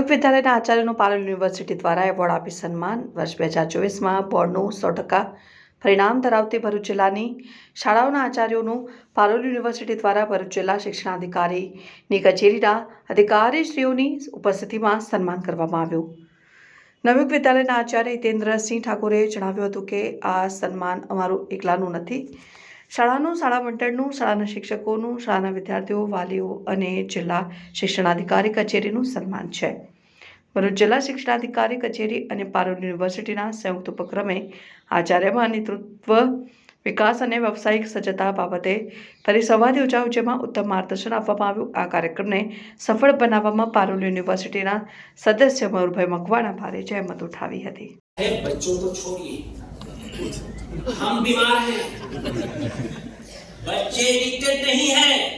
સંયુક્ત વિદ્યાલયના આચાર્યનું પાલન યુનિવર્સિટી દ્વારા એવોર્ડ આપી સન્માન. વર્ષ બે હજાર ચોવીસમાં બોર્ડનું સો ટકા પરિણામ ધરાવતી ભરૂચ જિલ્લાની શાળાઓના આચાર્યોનું પાલોલ યુનિવર્સિટી દ્વારા ભરૂચ જિલ્લા શિક્ષણાધિકારીની કચેરીના અધિકારીશ્રીઓની ઉપસ્થિતિમાં સન્માન કરવામાં આવ્યું. નવયુગ વિદ્યાલયના આચાર્ય હિતેન્દ્રસિંહ ઠાકોરે જણાવ્યું હતું કે આ સન્માન અમારું એકલાનું નથી. શાળાનું, શાળા મંડળનું, શાળાના શિક્ષકોનું, શાળાના વિદ્યાર્થીઓ, વાલીઓ અને જિલ્લા શિક્ષણાધિકારી કચેરીનું સન્માન છે. ભરૂચ જિલ્લા શિક્ષણાધિકારી કચેરી અને પારૂલ યુનિવર્સિટીના સંયુક્ત ઉપક્રમે આચાર્યમાં નેતૃત્વ, વિકાસ અને વ્યવસાયિક સજ્જતા બાબતે પરિસંવાદ યોજાયો, જેમાં ઉત્તમ માર્ગદર્શન આપવામાં આવ્યું. આ કાર્યક્રમને સફળ બનાવવામાં પારોલ યુનિવર્સિટીના સદસ્ય મયુરભાઈ મકવાણા ભારે જહેમત ઉઠાવી હતી. हम बीमार हैं। बच्चे एडिक्टेड नहीं है।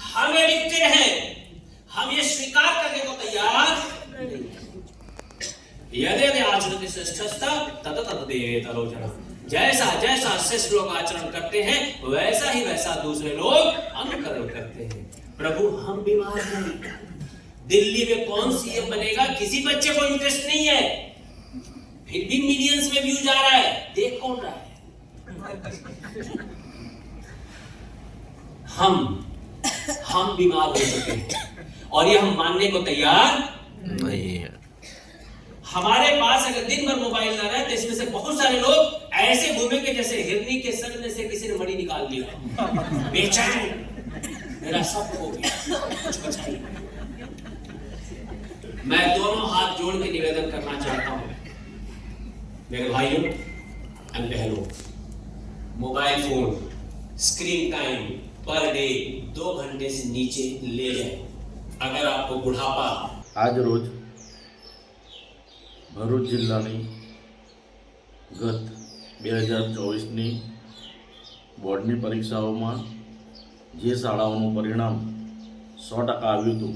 हम एडिक्टेड हैं। हम ये स्वीकार करने को तैयार यदि यदि आचरण श्रेष्ठस्था, तद तद तरोचन जैसा जैसा श्रेष्ठ लोग आचरण करते हैं, वैसा ही वैसा दूसरे लोग अनुकरण करते हैं। प्रभु, हम बीमार हैं। दिल्ली में कौन सीएम बनेगा? किसी बच्चे को इंटरेस्ट नहीं है। फिर भी मिलियंस में व्यू जा रहा है। देख कौन रहा है? हम हम बीमार हो चुके हैं। और ये हम मानने को तैयार नहीं है। हमारे पास अगर दिन भर मोबाइल ना रहे तो इसमें से बहुत सारे लोग ऐसे घूमेंगे जैसे हिरनी के सर में से किसी ने मणि निकाल दिया बेचैन। मेरा सब हो गया। बचा। मैं दोनों हाथ जोड़ के निवेदन करना चाहता हूँ। मेरे भाइयों एंड बहनों mobile phone screen time per day दो घंटे से नीचे ले जाए अगर आपको बुढ़ापा આજ રોજ ભરૂચ જિલ્લાની ગત બે હજાર ચોવીસની બોર્ડની પરીક્ષાઓમાં જે શાળાઓનું પરિણામ સો ટકા આવ્યું હતું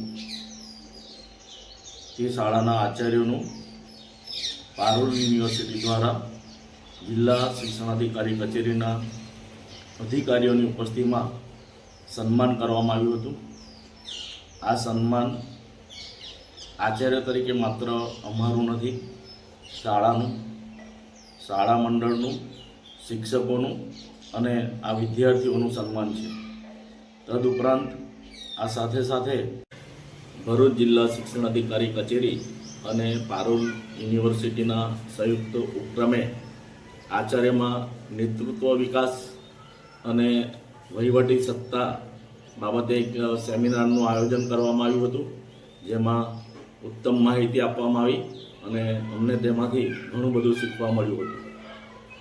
તે શાળાના આચાર્યોનું પારોલ યુનિવર્સિટી દ્વારા જિલ્લા શિક્ષણાધિકારી કચેરીના અધિકારીઓની ઉપસ્થિતિમાં સન્માન કરવામાં આવ્યું હતું. આ સન્માન આચાર્ય તરીકે માત્ર અમારું નથી, શાળાનું, શાળા મંડળનું, શિક્ષકોનું અને આ વિદ્યાર્થીઓનું સન્માન છે. તદુપરાંત આ સાથે સાથે ભરૂચ જિલ્લા શિક્ષણ અધિકારી કચેરી અને પારુલ યુનિવર્સિટીના સંયુક્ત ઉપક્રમે આચાર્યમાં નેતૃત્વ વિકાસ અને વહીવટી સત્તા બાબતે એક સેમિનારનું આયોજન કરવામાં આવ્યું હતું, જેમાં ઉત્તમ માહિતી આપવામાં આવી અને અમને તેમાંથી ઘણું બધું શીખવા મળ્યું હતું.